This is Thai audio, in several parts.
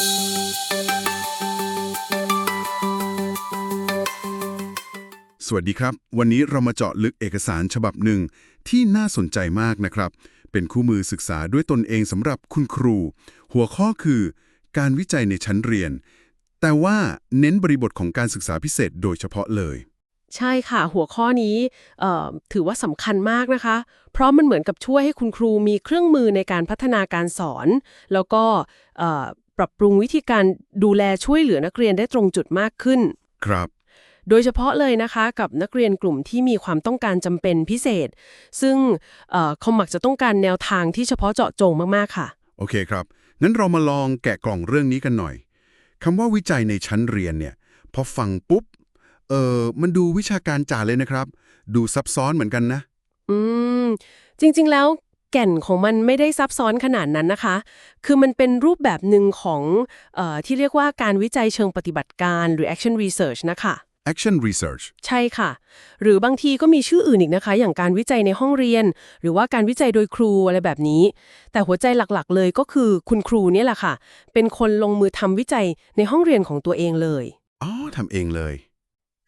สวัสดีครับ วันนี้เรามาเจาะลึกเอกสารฉบับหนึ่งที่น่าสนใจมากนะครับ เป็นคู่มือศึกษาด้วยตนเองสำหรับคุณครู หัวข้อคือ การวิจัยในชั้นเรียน แต่ว่าเน้นบริบทของการศึกษาพิเศษโดยเฉพาะเลย ใช่ค่ะ หัวข้อนี้ถือว่าสำคัญมากนะคะ เพราะมันเหมือนกับช่วยให้คุณครูมีเครื่องมือในการพัฒนาการสอน แล้วก็ ปรับปรุงวิธีการดูแลช่วยเหลือนักเรียนได้ตรงจุดมากขึ้น ครับ โดยเฉพาะเลยนะคะกับนักเรียนกลุ่มที่มีความต้องการจำเป็นพิเศษ ซึ่งเอ่อเขามักจะต้องการแนวทางที่เฉพาะเจาะจงมากๆค่ะ โอเคครับงั้นเรามาลองแกะกล่องเรื่องนี้กันหน่อยคำว่าวิจัยในชั้นเรียนเนี่ย พอฟังปุ๊บ เออมันดูวิชาการจ๋าเลยนะครับ ดูซับซ้อนเหมือนกันนะ อืม จริงๆแล้ว แก่นของมันไม่ได้ซับซ้อนขนาดนั้นนะคะ คือมันเป็นรูปแบบหนึ่งของเออที่เรียกว่าการวิจัยเชิงปฏิบัติการหรือ action research นะคะ action research ใช่ค่ะ หรือบางทีก็มีชื่ออื่นอีกนะคะ อย่างการวิจัยในห้องเรียน หรือว่าการวิจัยโดยครูอะไรแบบนี้ แต่หัวใจหลักๆ เลยก็คือคุณครูเนี่ยแหละค่ะ เป็นคนลงมือทำวิจัยในห้องเรียนของตัวเองเลย อ๋อทำเองเลย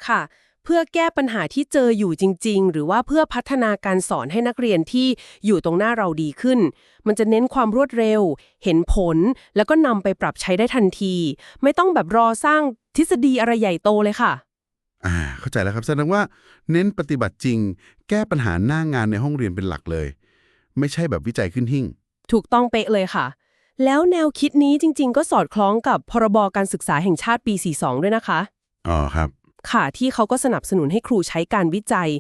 ค่ะเพื่อแก้ปัญหาที่เจออยู่จริง ๆ หรือว่าเพื่อพัฒนาการสอนให้นักเรียนที่อยู่ตรงหน้าเราดีขึ้น มันจะเน้นความรวดเร็ว เห็นผล แล้วก็นำไปปรับใช้ได้ทันที ไม่ต้องแบบรอสร้างทฤษฎีอะไรใหญ่โตเลยค่ะ อ่า เข้าใจแล้วครับแสดงว่าเน้นปฏิบัติจริง แก้ปัญหาหน้างานในห้องเรียนเป็นหลักเลย ไม่ใช่แบบวิจัยขึ้นหิ่ง ถูกต้องเป๊ะเลยค่ะ แล้วแนวคิดนี้จริง ๆ ก็สอดคล้องกับพรบการศึกษาแห่งชาติปี 42 ด้วยนะคะ อ๋อครับ ค่ะที่เขาก็สนับสนุนให้ครูใช้การวิจัย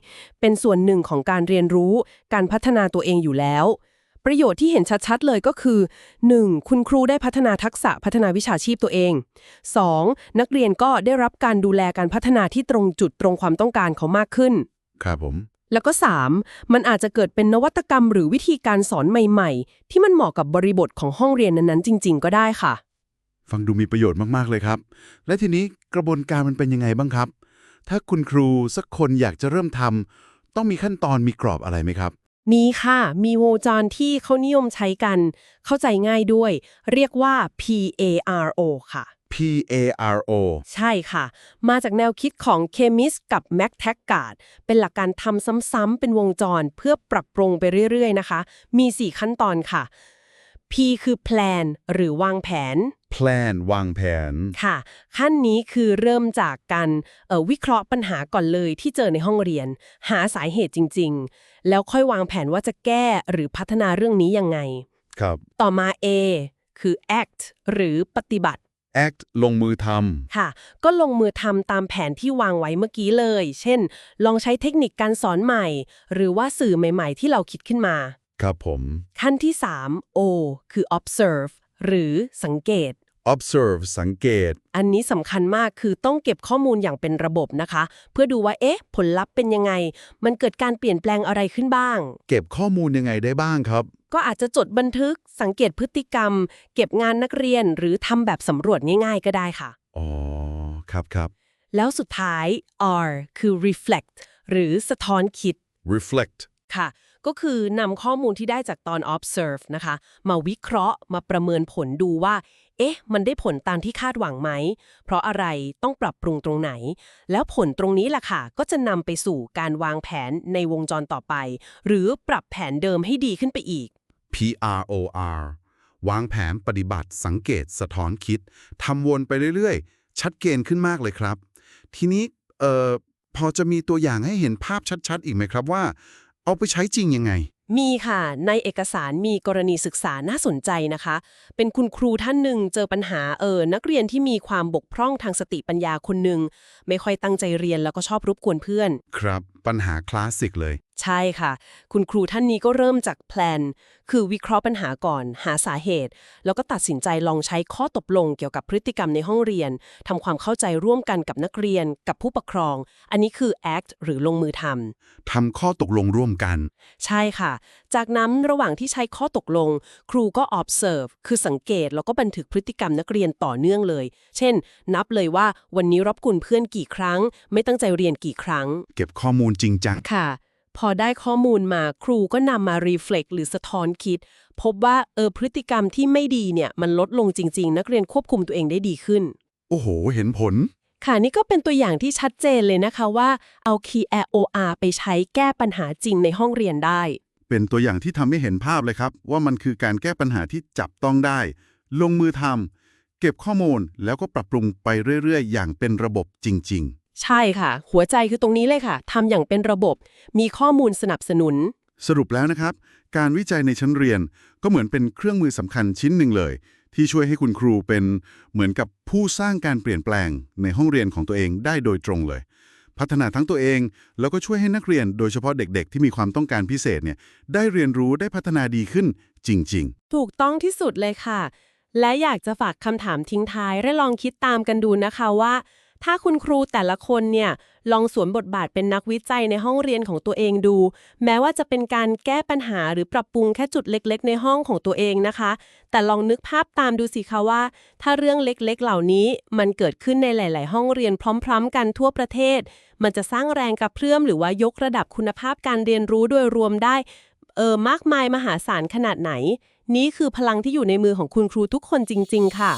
เป็นส่วนหนึ่งของการเรียนรู้ การพัฒนาตัวเองอยู่แล้ว ประโยชน์ที่เห็นชัดๆเลยก็คือ 1. คุณครูได้พัฒนาทักษะพัฒนาวิชาชีพตัวเอง 2. นักเรียนก็ได้รับการดูแลการพัฒนาที่ตรงจุดตรงความต้องการเขามากขึ้น ครับผม แล้วก็ 3. มันอาจจะเกิดเป็นนวัตกรรมหรือวิธีการสอนใหม่ ๆ ที่มันเหมาะกับบริบทของห้องเรียนนั้นๆ จริง ๆ ก็ได้ค่ะ ฟังดูมีประโยชน์มาก ๆ เลยครับ และทีนี้กระบวนการมันเป็นยังไงบ้างครับ ถ้าคุณครูสักคนอยากจะเริ่มทำต้องมีขั้นตอนมีกรอบอะไรไหมครับ มีค่ะ มีวงจรที่เขานิยมใช้กัน เข้าใจง่ายด้วย เรียกว่า PARO ค่ะ P A R O ใช่ค่ะ มาจากแนวคิดของเคมิสกับแม็กแท็กการ์ดเป็นหลักการทำซ้ำๆเป็นวงจรเพื่อปรับปรุงไปเรื่อย ๆ นะคะ มี 4 ขั้นตอนค่ะ P คือ plan หรือวางแผน plan วางแผน ค่ะ ขั้นนี้คือเริ่มจากการเอ่อวิเคราะห์ปัญหาก่อนเลยที่เจอในห้องเรียน หาสาเหตุจริง ๆ แล้วค่อยวางแผนว่าจะแก้หรือพัฒนาเรื่องนี้ยังไง ครับ ต่อมา A คือ act หรือปฏิบัติ act ลงมือทค่ะ ก็ลงมือทำตามแผนที่วางไว้เมื่อกี้เลย เช่น ลองใช้เทคนิคการสอนใหม่ หรือว่าสื่อใหม่ ๆ ที่เราคิดขึ้นมาำ ครับผม ขั้นที่ 3 O คือ observe หรือสังเกต observe สังเกต อันนี้สำคัญมากคือต้องเก็บข้อมูลอย่างเป็นระบบนะคะ เพื่อดูว่าเอ๊ะ ผลลัพธ์เป็นยังไง มันเกิดการเปลี่ยนแปลงอะไรขึ้นบ้าง เก็บข้อมูลยังไงได้บ้างครับ ก็อาจจะจดบันทึกสังเกตพฤติกรรม เก็บงานนักเรียนหรือทำแบบสำรวจง่ายๆ ก็ได้ค่ะ อ๋อ ครับครับ แล้วสุดท้าย R คือ reflect หรือสะท้อนคิด reflect ค่ะ ก็คือนำข้อมูลที่ได้จากตอน observe นะคะ มาวิเคราะห์มาประเมินผลดูว่า เอ๊ะ มันได้ผลตามที่คาดหวังไหม เพราะอะไรต้องปรับปรุงตรงไหน แล้วผลตรงนี้แหละค่ะ ก็จะนำไปสู่การวางแผนในวงจรต่อไป หรือปรับแผนเดิมให้ดีขึ้นไปอีก P R O R วางแผนปฏิบัติสังเกตสะท้อนคิดทำวนไปเรื่อยๆ ชัดเจนขึ้นมากเลยครับ ทีนี้เอ่อพอจะมีตัวอย่างให้เห็นภาพชัด ๆ อีกไหมครับว่า เอาไปใช้จริงยังไง มีค่ะ ในเอกสารมีกรณีศึกษาน่าสนใจนะคะ เป็นคุณครูท่านหนึ่งเจอปัญหาเออนักเรียนที่มีความบกพร่องทางสติปัญญาคนหนึ่งไม่ค่อยตั้งใจเรียนแล้วก็ชอบรบกวนเพื่อน ครับปัญหาคลาสสิกเลย ใช่ค่ะ คุณครูท่านนี้ก็เริ่มจากแพลน คือวิเคราะห์ปัญหาก่อน หาสาเหตุ แล้วก็ตัดสินใจลองใช้ข้อตกลงเกี่ยวกับพฤติกรรมในห้องเรียน ทำความเข้าใจร่วมกันกับนักเรียน กับผู้ปกครอง อันนี้คือ act หรือลงมือทำ ทำข้อตกลงร่วมกัน ใช่ค่ะ จากนั้นระหว่างที่ใช้ข้อตกลง ครูก็ observe คือสังเกต แล้วก็บันทึกพฤติกรรมนักเรียนต่อเนื่องเลย เช่น นับเลยว่าวันนี้รบกวนเพื่อนกี่ครั้ง ไม่ตั้งใจเรียนกี่ครั้ง เก็บข้อมูลจริงจัง ค่ะ พอได้ข้อมูลมาครูก็นำมารีเฟล็กหรือสะท้อนคิด พบว่าเออพฤติกรรมที่ไม่ดีเนี่ยมันลดลงจริง ๆ นักเรียนควบคุมตัวเองได้ดีขึ้น โอ้โห เห็นผล ค่ะนี่ก็เป็นตัวอย่างที่ชัดเจนเลยนะคะว่าเอา Key Air OR ไปใช้แก้ปัญหาจริงในห้องเรียนได้ เป็นตัวอย่างที่ทำให้เห็นภาพเลยครับ ว่ามันคือการแก้ปัญหาที่จับต้องได้ ลงมือทำเก็บข้อมูลแล้วก็ปรับปรุงไปเรื่อย ๆ อย่างเป็นระบบจริง ใช่ค่ะ หัวใจคือตรงนี้เลยค่ะทำอย่างเป็นระบบ มีข้อมูลสนับสนุนๆสรุปแล้วนะครับ การวิจัยในชั้นเรียนก็เหมือนเป็นเครื่องมือสำคัญชิ้นหนึ่งเลย ที่ช่วยให้คุณครูเป็นเหมือนกับผู้สร้างการเปลี่ยนแปลงในห้องเรียนของตัวเองได้โดยตรงเลย พัฒนาทั้งตัวเอง แล้วก็ช่วยให้นักเรียนโดยเฉพาะเด็ก ๆ ที่มีความต้องการพิเศษเนี่ยได้เรียนรู้ได้พัฒนาดีขึ้นจริง ๆ ถูกต้องที่สุดเลยค่ะ และอยากจะฝากคำถามทิ้งท้ายและลองคิดตามกันดูนะคะว่า ถ้าคุณครูแต่ละคนเนี่ยลองสวมบทบาทเป็นนักวิจัยในห้องเรียนของตัวเองดู แม้ว่าจะเป็นการแก้ปัญหาหรือปรับปรุงแค่จุดเล็ก ๆ ในห้องของตัวเองนะคะ แต่ลองนึกภาพตามดูสิคะว่า ถ้าเรื่องเล็กๆ เหล่านี้มันเกิดขึ้นในหลาย ๆ ห้องเรียนพร้อม ๆ กันทั่วประเทศ มันจะสร้างแรงกระเพื่อมหรือว่ายกระดับคุณภาพการเรียนรู้โดยรวมได้เออมากมายมหาศาลขนาดไหน นี้คือพลังที่อยู่ในมือของคุณครูทุกคนจริง ๆ ค่ะ